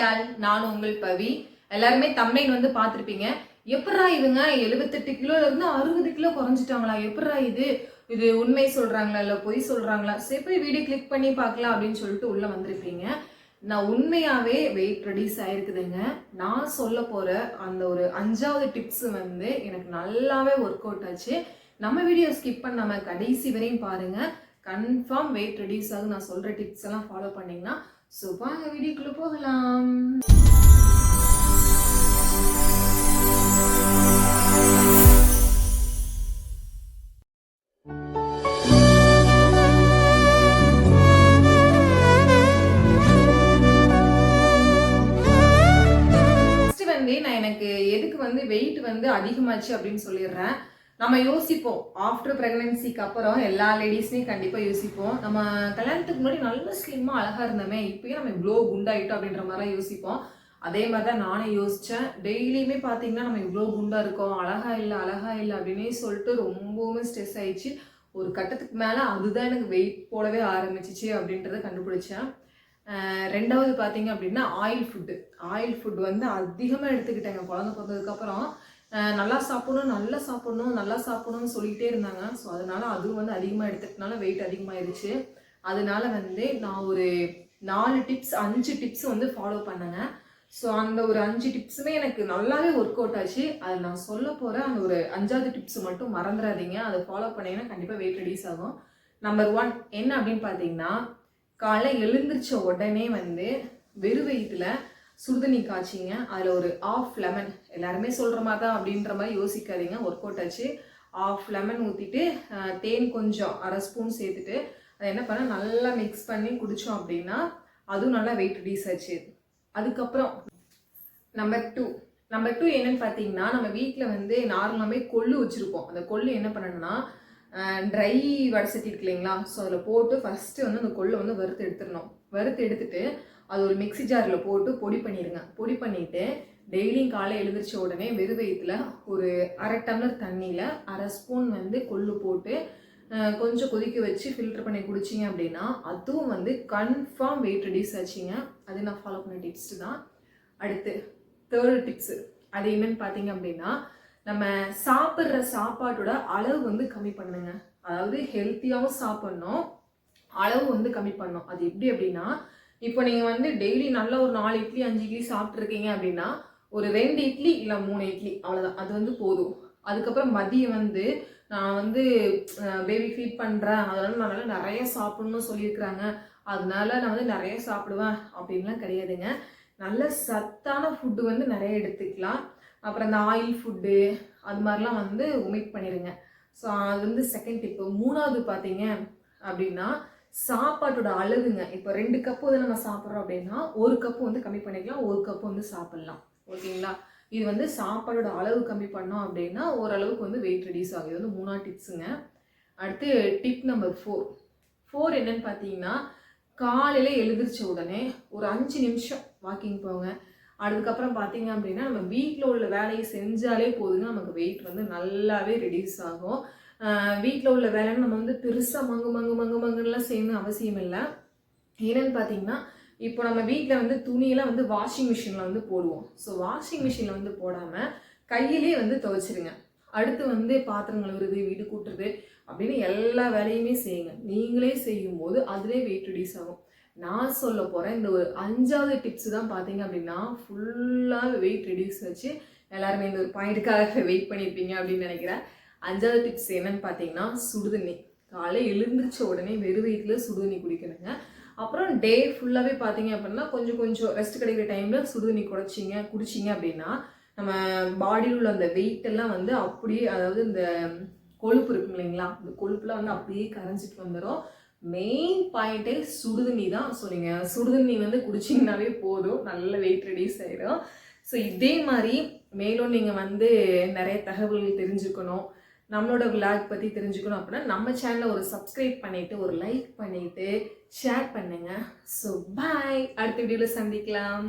All நான் உங்கள் பவி. எல்லாருமே தம்மைன் வந்து பார்த்துருப்பீங்க. எப்படா இவங்க எழுபத்தெட்டு கிலோல இருந்து அறுபது கிலோ குறைஞ்சிட்டாங்களா? எப்படா இது? இது உண்மை சொல்றாங்களா? இல்லை பொய் சொல்றாங்களா? சரி போய் வீடியோ கிளிக் பண்ணி பார்க்கலாம் அப்படின்னு சொல்லிட்டு உள்ள வந்திருப்பீங்க. நான் உண்மையாவே வெயிட் ரெடியூஸ் ஆயிருக்குதுங்க. நான் சொல்ல போற அந்த ஒரு அஞ்சாவது டிப்ஸ் வந்து எனக்கு நல்லாவே ஒர்க் அவுட் ஆச்சு. நம்ம வீடியோ ஸ்கிப் பண்ணாம கடைசி வரையும் பாருங்க. கன்ஃபார்ம் வெயிட் ரெடியூஸ் ஆகும் நான் சொல்கிற டிப்ஸ் எல்லாம் ஃபாலோ பண்ணிங்கன்னா ஸோ வாங்க வீடியோக்குள்ளே போகலாம். வந்து நான் எனக்கு எதுக்கு வந்து வெயிட் வந்து அதிகமாச்சு அப்படின்னு சொல்லிடுறேன். நம்ம யோசிப்போம். ஆஃப்டர் ப்ரெக்னன்சிக்கு அப்புறம் எல்லா லேடிஸுமே கண்டிப்பாக யோசிப்போம். நம்ம கல்யாணத்துக்கு முன்னாடி நல்ல ஸ்லிம்மாக அழகாக இருந்தோமே இப்போயே நம்ம இவ்வளோ குண்டாயிட்டோம் அப்படின்ற மாதிரிலாம் யோசிப்போம். அதே மாதிரி தான் நானே யோசித்தேன் டெய்லியுமே பார்த்தீங்கன்னா நம்ம இவ்வளோ குண்டாக இருக்கோம். அழகா இல்லை அழகா இல்லை அப்படின்னே சொல்லிட்டு ரொம்பவுமே ஸ்ட்ரெஸ் ஆயிடுச்சு. ஒரு கட்டத்துக்கு மேலே அதுதான் எனக்கு வெயிட் போடவே ஆரம்பிச்சிச்சு அப்படின்றத கண்டுபிடிச்சேன். ரெண்டாவது பார்த்தீங்க அப்படின்னா ஆயில் ஃபுட்டு ஆயில் ஃபுட் வந்து அதிகமாக எடுத்துக்கிட்டேங்க. குழந்தை பிறந்ததுக்கப்புறம் நல்லா சாப்பிடணும் நல்லா சாப்பிடணும் நல்லா சாப்பிடணும்னு சொல்லிகிட்டே இருந்தாங்க. ஸோ அதனால அதுவும் வந்து அதிகமாக எடுத்துக்கிட்டனால வெயிட் அதிகமாகிடுச்சு அதனால வந்து நான் ஒரு நாலு டிப்ஸ் அஞ்சு டிப்ஸ் வந்து ஃபாலோ பண்ணேங்க. ஸோ அந்த ஒரு அஞ்சு டிப்ஸுமே எனக்கு நல்லாவே ஒர்க் அவுட் ஆச்சு. அது நான் சொல்ல போகிற அந்த ஒரு அஞ்சாவது டிப்ஸ் மட்டும் மறந்துடாதீங்க அதை ஃபாலோ பண்ணிங்கன்னா கண்டிப்பாக வெயிட் ரெடியூஸ் ஆகும். நம்பர் ஒன் என்ன அப்படின்னு பார்த்தீங்கன்னா காலை எழுந்திரிச்ச உடனே வந்து வெறு வயிற்றுல சுடுதண்ணி காய்ச்சிங்க. அதில் ஒரு ஆஃப் லெமன் எல்லாருமே சொல்கிற மாதிரி தான் அப்படின்ற மாதிரி யோசிக்காதீங்க. ஒர்க் அவுட் ஆச்சு. ஆஃப் லெமன் ஊற்றிட்டு தேன் கொஞ்சம் அரை ஸ்பூன் சேர்த்துட்டு அதை என்ன பண்ண நல்லா மிக்ஸ் பண்ணி குடித்தோம் அப்படின்னா அதுவும் நல்லா வெயிட் ரிடியூஸ் ஆச்சு. அதுக்கப்புறம் நம்பர் டூ நம்பர் டூ என்னன்னு பார்த்தீங்கன்னா நம்ம வீட்டில் வந்து நார்மலாகவே கொள்ளு வச்சுருப்போம். அந்த கொள்ளு என்ன பண்ணணும்னா ட்ரை வடசட்டி இருக்கு இல்லைங்களா? ஸோ அதில் போட்டு ஃபஸ்ட்டு வந்து அந்த கொள்ளை வந்து வறுத்து எடுத்துடணும். வறுத்து எடுத்துட்டு அது ஒரு மிக்ஸி ஜாரில் போட்டு பொடி பண்ணிடுங்க பொடி பண்ணிவிட்டு டெய்லியும் காலை எழுந்திரிச்ச உடனே வெறு வயிற்றுல ஒரு அரை டம்ளர் தண்ணியில் அரை ஸ்பூன் வந்து கொள்ளு போட்டு கொஞ்சம் கொதிக்க வச்சு ஃபில்டர் பண்ணி குடிச்சிங்க அப்படின்னா அதுவும் வந்து கன்ஃபார்ம் வெயிட் ரெடியூஸ் ஆச்சுங்க. அது நான் ஃபாலோ பண்ண டிப்ஸ் தான். அடுத்து தேர்டு டிப்ஸு அது என்னன்னு பார்த்தீங்க அப்படின்னா நம்ம சாப்பிட்ற சாப்பாட்டோட அளவு வந்து கம்மி பண்ணுங்க. அதாவது ஹெல்த்தியாகவும் சாப்பிட்ணும் அளவு வந்து கம்மி பண்ணணும். அது எப்படி அப்படின்னா இப்போ நீங்கள் வந்து டெய்லி நல்ல ஒரு நாலு இட்லி அஞ்சு இட்லி சாப்பிட்ருக்கீங்க அப்படின்னா ஒரு ரெண்டு இட்லி இல்லை மூணு இட்லி அவ்வளோதான் அது வந்து போதும். அதுக்கப்புறம் மதியம் வந்து நான் வந்து பேபி ஃபீட் பண்ணுறேன் அதனால நான் நல்லா நிறைய சாப்பிடணும்னு சொல்லியிருக்கிறாங்க. அதனால நான் வந்து நிறைய சாப்பிடுவேன் அப்படின்லாம் கிடையாதுங்க. நல்ல சத்தான ஃபுட்டு வந்து நிறைய எடுத்துக்கலாம். அப்புறம் இந்த ஆயில் ஃபுட்டு அது மாதிரிலாம் வந்து ஒமிட் பண்ணிடுங்க ஸோ அது வந்து செகண்ட் டிப்பு மூணாவது பார்த்தீங்க அப்படின்னா சாப்பாட்டோட அளவுங்க இப்போ ரெண்டு கப்பு வந்து நம்ம சாப்பிட்றோம் அப்படின்னா ஒரு கப்பு வந்து கம்மி பண்ணிக்கலாம் ஒரு கப்பு வந்து சாப்பிட்லாம். ஓகேங்களா? இது வந்து சாப்பாடோட அளவு கம்மி பண்ணோம் அப்படின்னா ஓரளவுக்கு வந்து வெயிட் ரெடியூஸ் ஆகும். இது வந்து மூணாவது டிப்ஸுங்க அடுத்து டிப் நம்பர் ஃபோர் ஃபோர் என்னன்னு பார்த்தீங்கன்னா காலையில் எழுந்திரிச்ச உடனே ஒரு அஞ்சு நிமிஷம் வாக்கிங் போங்க. அதுக்கப்புறம் பார்த்தீங்க அப்படின்னா நம்ம வீட்டில் உள்ள வேலையை செஞ்சாலே போதுங்க. நமக்கு வெயிட் வந்து நல்லாவே ரெடியூஸ் ஆகும். வீட்டில் உள்ள வேலைன்னு நம்ம வந்து பெருசாக மங்கு மங்கு மங்கு மங்குலாம் செய்யணும் அவசியம் இல்லை. என்னென்னு பார்த்தீங்கன்னா இப்போ நம்ம வீட்டில் வந்து துணியெல்லாம் வந்து வாஷிங் மிஷினில் வந்து போடுவோம். ஸோ வாஷிங் மிஷினில் வந்து போடாமல் கையிலே வந்து துவைச்சிருங்க. அடுத்து வந்து பாத்திரம் கழுவுறது வீடு கூட்டுறது அப்படின்னு எல்லா வேலையுமே செய்யுங்க. நீங்களே செய்யும்போது அதிலே வெயிட் ரிடியூஸ் ஆகும். நான் சொல்ல போகிறேன் இந்த ஒரு அஞ்சாவது டிப்ஸ் தான் பார்த்தீங்க அப்படின்னா ஃபுல்லாக வெயிட் ரெடியூஸ் வச்சு எல்லாருமே இந்த ஒரு பாயிண்ட்டுக்காக வெயிட் பண்ணியிருப்பீங்க அப்படின்னு நினைக்கிறேன். அஞ்சாவது டிப்ஸ் என்னன்னு பார்த்தீங்கன்னா சுடுதண்ணி. காலை எழுந்திரிச்ச உடனே வெறு வயிற்றுல சுடுதண்ணி குடிக்கணுங்க. அப்புறம் டே ஃபுல்லாகவே பார்த்தீங்க அப்படின்னா கொஞ்சம் கொஞ்சம் ரெஸ்ட் கிடைக்கிற டைமில் சுடுதண்ணி குடிச்சிங்க குடிச்சிங்க அப்படின்னா நம்ம பாடியில் உள்ள அந்த வெயிட் எல்லாம் வந்து அப்படியே அதாவது இந்த கொழுப்பு இருக்கும் இல்லைங்களா? இந்த கொழுப்புலாம் வந்து அப்படியே கரைஞ்சிட்டு வந்துடும் மெயின் பாயிண்ட்டே சுடுதண்ணி தான். ஸோ நீங்கள் சுடுதண்ணி வந்து குடிச்சிங்கனாவே போதும். நல்ல வெயிட் ரெடியூஸ் ஆகிடும் ஸோ இதே மாதிரி மேலும் நீங்கள் வந்து நிறைய தகவல்கள் தெரிஞ்சுக்கணும். நம்மளோட விளாக் பற்றி தெரிஞ்சுக்கணும் அப்படின்னா நம்ம சேனலை ஒரு சப்ஸ்கிரைப் பண்ணிவிட்டு ஒரு லைக் பண்ணிவிட்டு ஷேர் பண்ணுங்கள் ஸோ பாய் அடுத்த வீடியோவில் சந்திக்கலாம்.